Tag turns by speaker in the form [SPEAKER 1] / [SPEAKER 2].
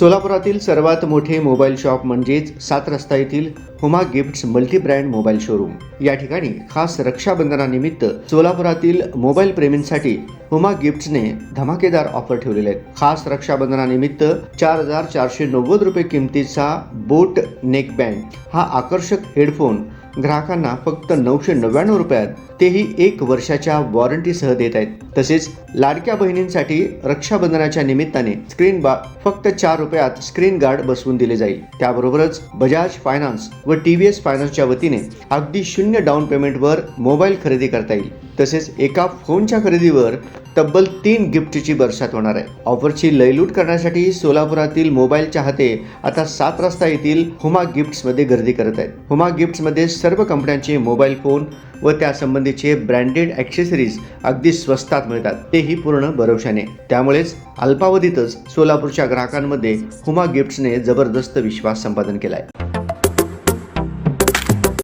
[SPEAKER 1] सोलापुरातील सर्वात मोठे mobile shop म्हणजेच सात रस्ता येथील Huma gifts multi brand mobile showroom या ठिकाणी खास रक्षाबंधनानिमित्त सोलापुरातील मोबाईल प्रेमींसाठी हुमा गिफ्ट्सने धमाकेदार ऑफर ठेवलेले आहेत. खास रक्षाबंधनानिमित्त चार हजार चारशे नव्वद रुपये किमतीचा बोट नेक बँड हा आकर्षक हेडफोन ग्राहकांना फक्त नऊशे नव्याण्णव रुपयात तेही एक वर्षाच्या वॉरंटीसह देत आहेत. तसेच लाडक्या बहिणींसाठी रक्षाबंधनाच्या निमित्ताने स्क्रीन बा फक्त चार रुपयात स्क्रीन गार्ड बसवून दिले जाईल. त्याबरोबरच बजाज फायनान्स व टी व्ही एस फायनान्सच्या वतीने अगदी शून्य डाऊन पेमेंटवर मोबाईल खरेदी करता येईल. तसेच एका फोनच्या खरेदीवर तब्बल तीन गिफ्टची बरसात होणार आहे. ऑफरची लयलूट करण्यासाठी सोलापुरातील मोबाईल चाहते आता सात रस्ता येथील हुमा गिफ्ट्समध्ये गर्दी करत आहेत. हुमा गिफ्ट्समध्ये सर्व कंपन्यांचे मोबाईल फोन व त्यासंबंधीचे ब्रँडेड ॲक्सेसरीज अगदी स्वस्तात मिळतात. तेही पूर्ण भरवशाने. त्यामुळेच अल्पावधीतच सोलापूरच्या ग्राहकांमध्ये हुमा गिफ्ट्सने जबरदस्त विश्वास संपादन केला आहे